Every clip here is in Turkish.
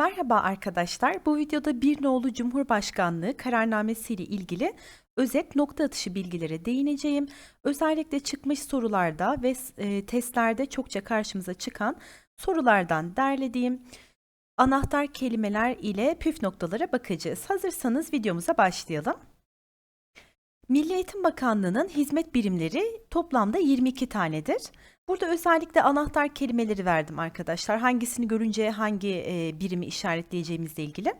Merhaba arkadaşlar. Bu videoda bir nolu Cumhurbaşkanlığı kararnamesi ile ilgili özet nokta atışı bilgilere değineceğim. Özellikle çıkmış sorularda ve e, testlerde çokça karşımıza çıkan sorulardan derlediğim anahtar kelimeler ile püf noktalara bakacağız. Hazırsanız videomuza başlayalım. Milli Eğitim Bakanlığı'nın hizmet birimleri toplamda 22 tanedir. Burada özellikle anahtar kelimeleri verdim arkadaşlar. Hangisini görünce hangi e, birimi işaretleyeceğimizle ilgili.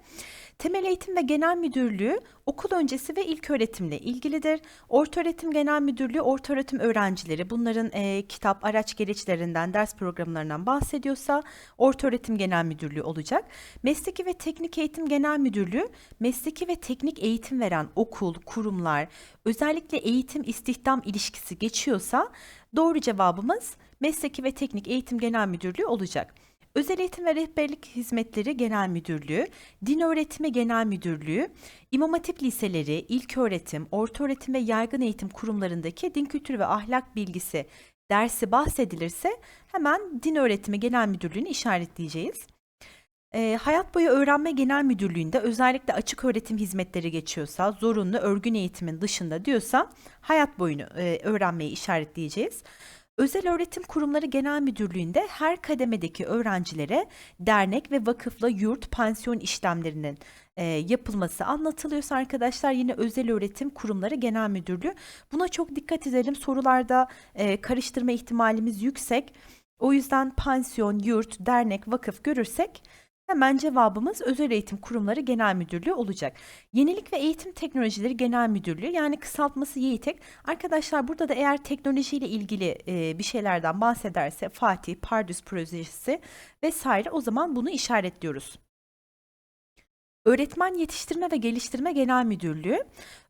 Temel Eğitim ve Genel Müdürlüğü okul öncesi ve ilk öğretimle ilgilidir. Ortaöğretim Genel Müdürlüğü ortaöğretim öğrencileri bunların e, kitap, araç gereçlerinden, ders programlarından bahsediyorsa Ortaöğretim Genel Müdürlüğü olacak. Mesleki ve Teknik Eğitim Genel Müdürlüğü mesleki ve teknik eğitim veren okul, kurumlar, özellikle eğitim istihdam ilişkisi geçiyorsa doğru cevabımız Mesleki ve Teknik Eğitim Genel Müdürlüğü olacak. Özel Eğitim ve Rehberlik Hizmetleri Genel Müdürlüğü, Din Öğretimi Genel Müdürlüğü, İmam Hatip Liseleri, İlköğretim, Ortaöğretim ve Yaygın Eğitim Kurumlarındaki din kültürü ve ahlak bilgisi dersi bahsedilirse hemen Din Öğretimi Genel Müdürlüğü'nü işaretleyeceğiz. E, Hayat Boyu Öğrenme Genel Müdürlüğü'nde özellikle açık öğretim hizmetleri geçiyorsa, zorunlu örgün eğitimin dışında diyorsa hayat boyunu e, öğrenmeyi işaretleyeceğiz. Özel Öğretim Kurumları Genel Müdürlüğü'nde her kademedeki öğrencilere dernek ve vakıfla yurt, pansiyon işlemlerinin e, yapılması anlatılıyorsa arkadaşlar yine Özel Öğretim Kurumları Genel Müdürlüğü. Buna çok dikkat edelim. Sorularda e, karıştırma ihtimalimiz yüksek. O yüzden pansiyon, yurt, dernek, vakıf görürsek Hemen cevabımız Özel Eğitim Kurumları Genel Müdürlüğü olacak. Yenilik ve Eğitim Teknolojileri Genel Müdürlüğü yani kısaltması YEİTEK. Arkadaşlar burada da eğer teknolojiyle ilgili e, bir şeylerden bahsederse Fatih, Pardüs projesi vesaire o zaman bunu işaretliyoruz. Öğretmen Yetiştirme ve Geliştirme Genel Müdürlüğü,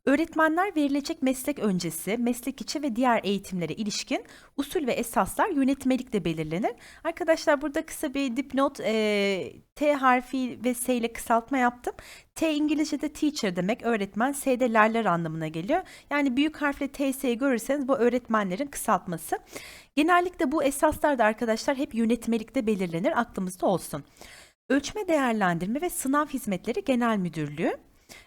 öğretmenler verilecek meslek öncesi, meslek içi ve diğer eğitimlere ilişkin usul ve esaslar yönetmelikle belirlenir. Arkadaşlar burada kısa bir dipnot e, T harfi ve S ile kısaltma yaptım. T İngilizce'de teacher demek, öğretmen, S'de lerler anlamına geliyor. Yani büyük harfle T, S'yi görürseniz bu öğretmenlerin kısaltması. Genellikle bu esaslar da arkadaşlar hep yönetmelikte belirlenir, aklımızda olsun. Ölçme Değerlendirme ve Sınav Hizmetleri Genel Müdürlüğü.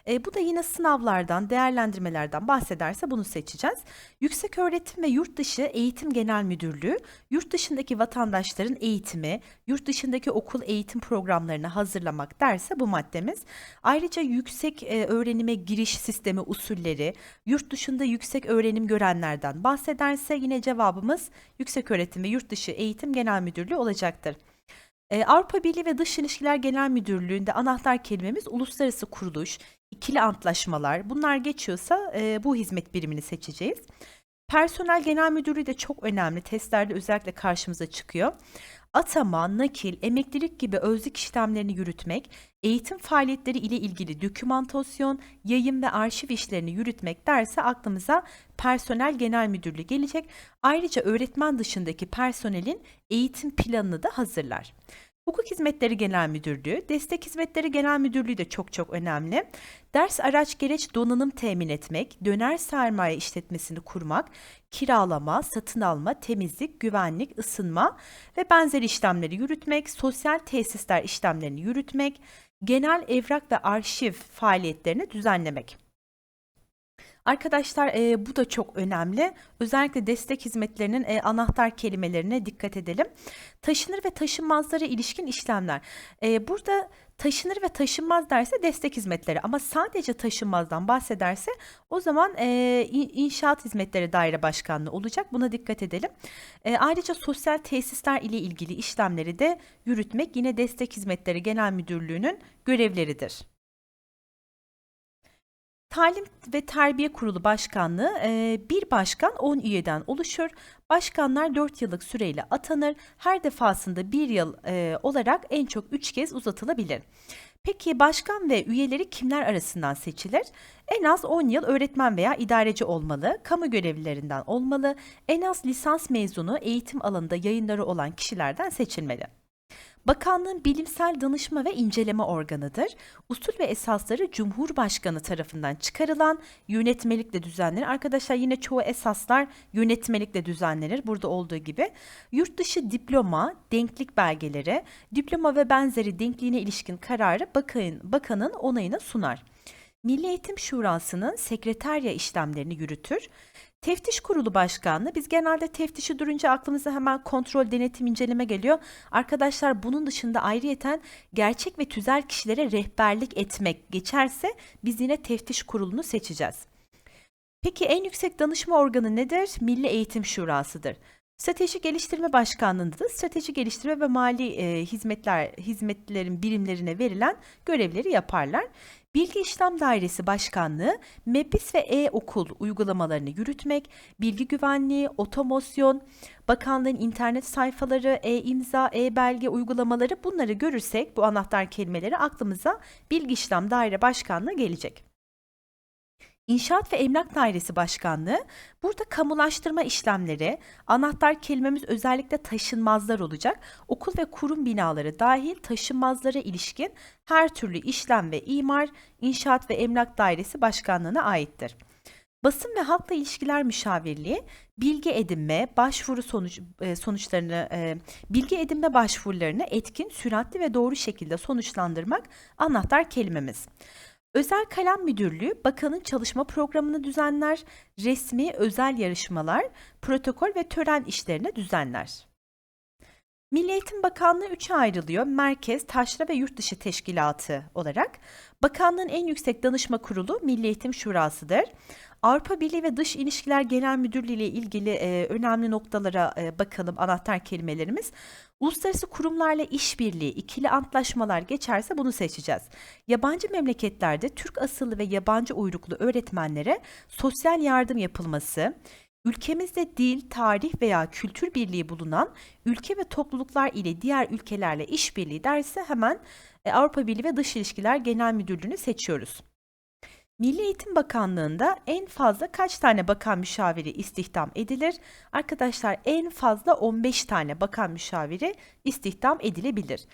E, bu da yine sınavlardan, değerlendirmelerden bahsederse bunu seçeceğiz. Yüksek Öğretim ve Yurt Dışı Eğitim Genel Müdürlüğü, yurt dışındaki vatandaşların eğitimi, yurt dışındaki okul eğitim programlarını hazırlamak derse bu maddemiz. Ayrıca yüksek e, öğrenime giriş sistemi usulleri, yurt dışında yüksek öğrenim görenlerden bahsederse yine cevabımız Yüksek Öğretim ve Yurt Dışı Eğitim Genel Müdürlüğü olacaktır. Ee, Avrupa Birliği ve Dış İlişkiler Genel Müdürlüğü'nde anahtar kelimemiz uluslararası kuruluş, ikili antlaşmalar. Bunlar geçiyorsa e, bu hizmet birimini seçeceğiz. Personel Genel Müdürlüğü de çok önemli. Testlerde özellikle karşımıza çıkıyor. Atama, nakil, emeklilik gibi özlük işlemlerini yürütmek, eğitim faaliyetleri ile ilgili dokümantasyon, yayın ve arşiv işlerini yürütmek derse aklımıza personel genel müdürlüğü gelecek. Ayrıca öğretmen dışındaki personelin eğitim planını da hazırlar. Hukuk Hizmetleri Genel Müdürlüğü, Destek Hizmetleri Genel Müdürlüğü de çok çok önemli. Ders araç gereç donanım temin etmek, döner sermaye işletmesini kurmak, kiralama, satın alma, temizlik, güvenlik, ısınma ve benzeri işlemleri yürütmek, sosyal tesisler işlemlerini yürütmek, genel evrak ve arşiv faaliyetlerini düzenlemek. Arkadaşlar e, bu da çok önemli. Özellikle destek hizmetlerinin e, anahtar kelimelerine dikkat edelim. Taşınır ve taşınmazlara ilişkin işlemler. E, burada taşınır ve taşınmaz derse destek hizmetleri ama sadece taşınmazdan bahsederse o zaman e, inşaat hizmetleri daire başkanlığı olacak. Buna dikkat edelim. E, ayrıca sosyal tesisler ile ilgili işlemleri de yürütmek yine destek hizmetleri genel müdürlüğünün görevleridir. Talim ve Terbiye Kurulu Başkanlığı e, bir başkan 10 üyeden oluşur. Başkanlar 4 yıllık süreyle atanır. Her defasında 1 yıl e, olarak en çok 3 kez uzatılabilir. Peki başkan ve üyeleri kimler arasından seçilir? En az 10 yıl öğretmen veya idareci olmalı, kamu görevlilerinden olmalı, en az lisans mezunu eğitim alanında yayınları olan kişilerden seçilmeli. Bakanlığın bilimsel danışma ve inceleme organıdır. Usul ve esasları Cumhurbaşkanı tarafından çıkarılan yönetmelikle düzenlenir. Arkadaşlar yine çoğu esaslar yönetmelikle düzenlenir. Burada olduğu gibi. Yurt dışı diploma, denklik belgeleri, diploma ve benzeri denkliğine ilişkin kararı bakan, bakanın onayına sunar. Milli Eğitim Şurası'nın sekreterya işlemlerini yürütür. Teftiş Kurulu Başkanlığı biz genelde teftişi durunca aklımıza hemen kontrol, denetim, inceleme geliyor. Arkadaşlar bunun dışında ayrıyeten gerçek ve tüzel kişilere rehberlik etmek geçerse biz yine teftiş kurulunu seçeceğiz. Peki en yüksek danışma organı nedir? Milli Eğitim Şurası'dır. Strateji Geliştirme Başkanlığı'nda da strateji geliştirme ve mali e, hizmetler hizmetlerin birimlerine verilen görevleri yaparlar. Bilgi İşlem Dairesi Başkanlığı, MEPIS ve e-okul uygulamalarını yürütmek, bilgi güvenliği, otomosyon, bakanlığın internet sayfaları, e-imza, e-belge uygulamaları bunları görürsek bu anahtar kelimeleri aklımıza Bilgi İşlem Daire Başkanlığı gelecek. İnşaat ve Emlak Dairesi Başkanlığı burada kamulaştırma işlemleri, anahtar kelimemiz özellikle taşınmazlar olacak. Okul ve kurum binaları dahil taşınmazlara ilişkin her türlü işlem ve imar İnşaat ve Emlak Dairesi Başkanlığı'na aittir. Basın ve Halkla İlişkiler Müşavirliği bilgi edinme, başvuru sonuç e, sonuçlarını e, bilgi edinme başvurularını etkin, süratli ve doğru şekilde sonuçlandırmak anahtar kelimemiz. Özel Kalem Müdürlüğü bakanın çalışma programını düzenler, resmi özel yarışmalar, protokol ve tören işlerini düzenler. Milli Eğitim Bakanlığı üçe ayrılıyor. Merkez, taşra ve yurt dışı teşkilatı olarak. Bakanlığın en yüksek danışma kurulu Milli Eğitim Şurası'dır. Avrupa Birliği ve Dış İlişkiler Genel Müdürlüğü ile ilgili e, önemli noktalara e, bakalım anahtar kelimelerimiz. Uluslararası kurumlarla işbirliği, ikili antlaşmalar geçerse bunu seçeceğiz. Yabancı memleketlerde Türk asıllı ve yabancı uyruklu öğretmenlere sosyal yardım yapılması, ülkemizde dil, tarih veya kültür birliği bulunan ülke ve topluluklar ile diğer ülkelerle işbirliği derse hemen e, Avrupa Birliği ve Dış İlişkiler Genel Müdürlüğü'nü seçiyoruz. Milli Eğitim Bakanlığı'nda en fazla kaç tane bakan müşaviri istihdam edilir? Arkadaşlar en fazla 15 tane bakan müşaviri istihdam edilebilir.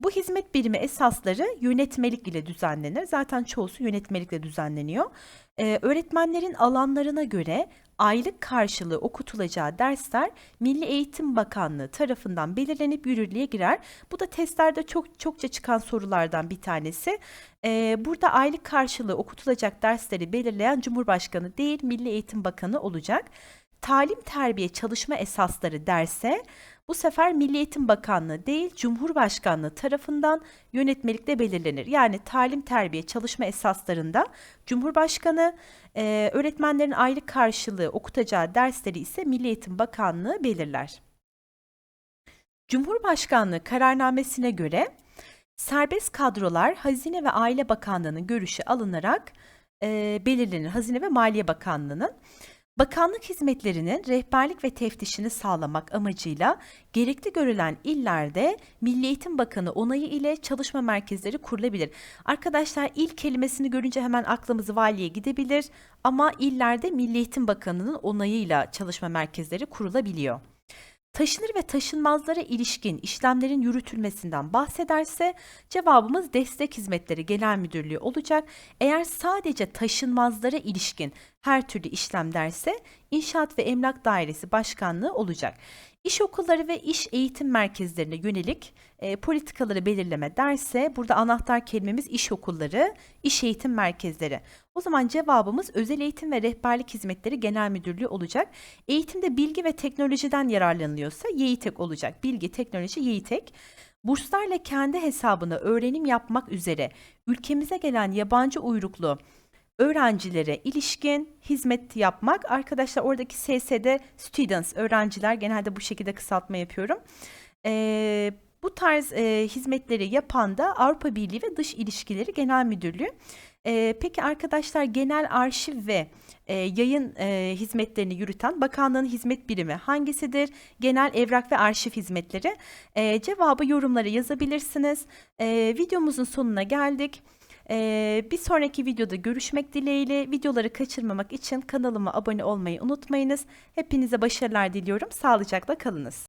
Bu hizmet birimi esasları yönetmelik ile düzenlenir. Zaten çoğusu yönetmelikle düzenleniyor. Ee, öğretmenlerin alanlarına göre aylık karşılığı okutulacağı dersler Milli Eğitim Bakanlığı tarafından belirlenip yürürlüğe girer. Bu da testlerde çok çokça çıkan sorulardan bir tanesi. Ee, burada aylık karşılığı okutulacak dersleri belirleyen Cumhurbaşkanı değil Milli Eğitim Bakanı olacak. Talim terbiye çalışma esasları derse bu sefer Milli Eğitim Bakanlığı değil Cumhurbaşkanlığı tarafından yönetmelikle belirlenir. Yani talim terbiye çalışma esaslarında Cumhurbaşkanı e, öğretmenlerin aylık karşılığı okutacağı dersleri ise Milli Eğitim Bakanlığı belirler. Cumhurbaşkanlığı kararnamesine göre serbest kadrolar Hazine ve Aile Bakanlığı'nın görüşü alınarak e, belirlenir. Hazine ve Maliye Bakanlığı'nın. Bakanlık hizmetlerinin rehberlik ve teftişini sağlamak amacıyla gerekli görülen illerde Milli Eğitim Bakanı onayı ile çalışma merkezleri kurulabilir. Arkadaşlar il kelimesini görünce hemen aklımız valiye gidebilir ama illerde Milli Eğitim Bakanı'nın onayıyla çalışma merkezleri kurulabiliyor taşınır ve taşınmazlara ilişkin işlemlerin yürütülmesinden bahsederse cevabımız destek hizmetleri genel müdürlüğü olacak. Eğer sadece taşınmazlara ilişkin her türlü işlem derse İnşaat ve Emlak Dairesi Başkanlığı olacak. İş okulları ve iş eğitim merkezlerine yönelik e, politikaları belirleme derse burada anahtar kelimemiz iş okulları, iş eğitim merkezleri. O zaman cevabımız özel eğitim ve rehberlik hizmetleri genel müdürlüğü olacak. Eğitimde bilgi ve teknolojiden yararlanılıyorsa YİTEK olacak. Bilgi, teknoloji, YİTEK. Burslarla kendi hesabına öğrenim yapmak üzere ülkemize gelen yabancı uyruklu öğrencilere ilişkin hizmet yapmak. Arkadaşlar oradaki SS'de students, öğrenciler genelde bu şekilde kısaltma yapıyorum. Ee, bu tarz e, hizmetleri yapan da Avrupa Birliği ve Dış İlişkileri Genel Müdürlüğü. Ee, peki arkadaşlar genel arşiv ve e, yayın e, hizmetlerini yürüten bakanlığın hizmet birimi hangisidir? Genel evrak ve arşiv hizmetleri. E, cevabı yorumlara yazabilirsiniz. E, videomuzun sonuna geldik. Ee, bir sonraki videoda görüşmek dileğiyle videoları kaçırmamak için kanalıma abone olmayı unutmayınız. Hepinize başarılar diliyorum. Sağlıcakla kalınız.